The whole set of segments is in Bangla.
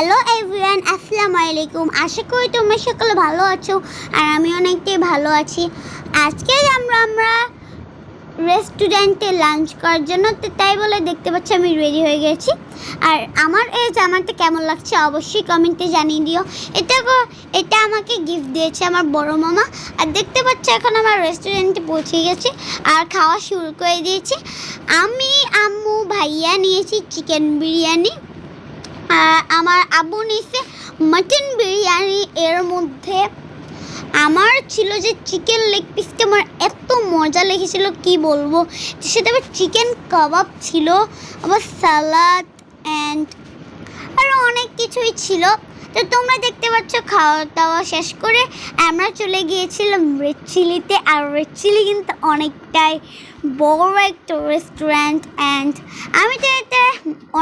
হ্যালো এভরিওয়ান আসসালামু আলাইকুম আশা করি তোমরা সকলে ভালো আছো আর আমি অনেকটাই ভালো আছি। আজকে আমরা আমরা রেস্টুরেন্টে লাঞ্চ করার জন্য তাই বলে দেখতে পাচ্ছি আমি রেডি হয়ে গেছি। আর আমার এই জামাটা কেমন লাগছে অবশ্যই কমেন্টে জানিয়ে দিও। এটা এটা আমাকে গিফট দিয়েছে আমার বড় মামা। আর দেখতে পাচ্ছ এখন আমার রেস্টুরেন্টে পৌঁছে গেছে আর খাওয়া শুরু করে দিয়েছি। আমি, আম্মু, ভাইয়া নিয়েছি চিকেন বিরিয়ানি। আমার আবু নিছে মাটন বিরিয়ানি। এর মধ্যে আমার ছিল যে চিকেন লেগ পিসটা আমার এত মজা লেগেছিল, কি বলব? সেটা আবার চিকেন কাবাব ছিল, আবার সালাদ অ্যান্ড আরও অনেক কিছুই ছিল। তো তোমরা দেখতে পাচ্ছ, খাওয়া দাওয়া শেষ করে আমরা চলে গিয়েছিলাম রেড চিলিতে। আর রেড চিলি কিন্তু অনেকটাই বড় একটা রেস্টুরেন্ট অ্যান্ড আমি তো এতে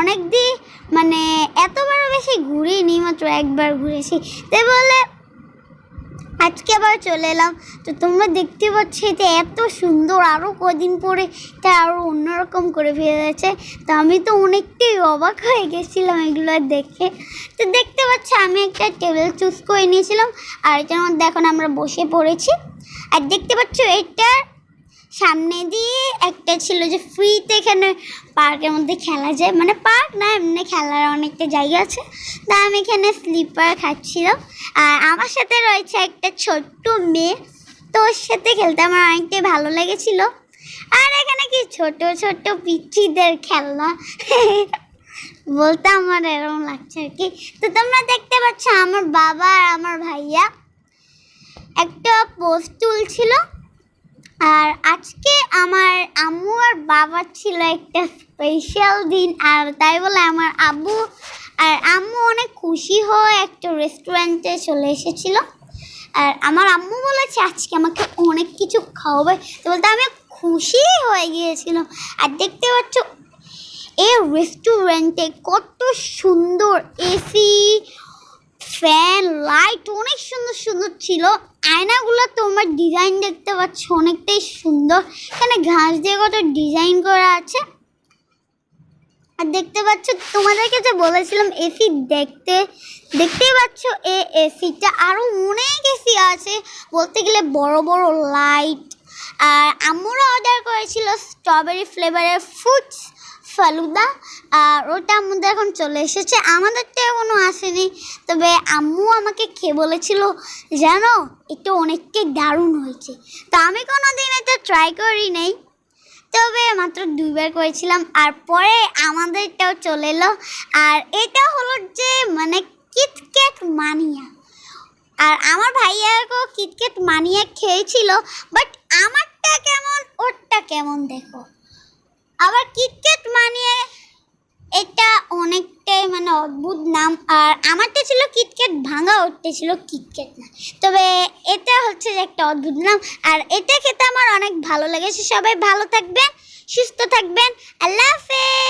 অনেক দিন মানে এতবারও বেশি ঘুরিনি, মাত্র একবার ঘুরেছি। তাই বলে আজকে আবার চলে এলাম। তো তোমরা দেখতে পাচ্ছ, এটা এত সুন্দর আরও কদিন পরে এটা আরও অন্যরকম করে ফেলেছে তো আমি তো অনেকটাই অবাক হয়ে গেছিলাম এগুলো দেখে। তো দেখতে পাচ্ছ, আমি একটা টেবিল চুজ করে নিয়েছিলাম। আর এটার মধ্যে এখন আমরা বসে পড়েছি। আর দেখতে পাচ্ছ এটার সামনে দিয়ে একটা ছিল যে ফ্রিতে এখানে পার্কের মধ্যে খেলা যায়। মানে পার্ক না, এমনি খেলার অনেকটা জায়গা আছে। তা আমি এখানে স্লিপার খাচ্ছিলাম। আর আমার সাথে রয়েছে একটা ছোট্ট মেয়ে। তো ওর সাথে খেলতে আমার অনেকটাই ভালো লেগেছিল। আর এখানে কি ছোট ছোট পিচ্ছিদের খেলনা? বলতে আমার এরকম লাগছে আর কি। তো তোমরা দেখতে পাচ্ছ আমার বাবা আর আমার ভাইয়া। একটা পোস্ট তুলছিল। আর আজকে আমার আম্মু আর বাবার ছিল একটা স্পেশাল দিন, আর তাই বলে আমার আব্বু আর আম্মু অনেক খুশি হয়ে একটা রেস্টুরেন্টে চলে এসেছিল। আর আমার আম্মু বলেছে, আজকে আমাকে অনেক কিছু খাওয়াবে। তো বলতে আমি খুশি হয়ে গিয়েছিলাম। আর দেখতে পাচ্ছ, এই রেস্টুরেন্টে কত সুন্দর এসি ফ্যান লাইট অনেক সুন্দর সুন্দর ছিল। আয়নাগুলো তোমার ডিজাইন দেখতে পাচ্ছ, অনেকটাই সুন্দর। এখানে ঘাস দিয়ে কত ডিজাইন করা আছে। আর দেখতে পাচ্ছ, তোমাদেরকে যে বলেছিলাম এসি দেখতে, দেখতেই পাচ্ছ এ এসিটা আরও অনেক এসি আছে, বলতে গেলে বড় বড় লাইট আর আম্মুরা অর্ডার করেছিল স্ট্রবেরি ফ্লেভারের ফ্রুটস ফালুদা, আর ওটা আমাদের এখন চলে এসেছে। আমাদের তো এখনও আসেনি। তবে আম্মু আমাকে খেয়ে বলেছিল জানো? এটা অনেকটাই দারুণ হয়েছে। তো আমি কোনো দিন এটা ট্রাই করি নাই। তবে মাত্র দুইবার করেছিলাম, আর পরে আমাদেরটাও চলে এলো। আর এটা হলো যে মানে কিটক্যাট মানিয়া আর আমার ভাইয়াকেও কিটক্যাট মানিয়া খেয়েছিল বাট আমারটা কেমন, ওরটা কেমন দেখো। আবার কিটক্যাট মানে এটা অনেকটাই মানে অদ্ভুত নাম। আর আমারটা ছিল কিটক্যাট, ভাঙা ওরটা ছিল কিটক্যাট না। তবে এটা হচ্ছে যে একটা অদ্ভুত নাম। আর এটা খেতে আমার অনেক ভালো লেগেছে। সবাই ভালো থাকবেন, সুস্থ থাকবেন। আল্লাহ হাফেজ!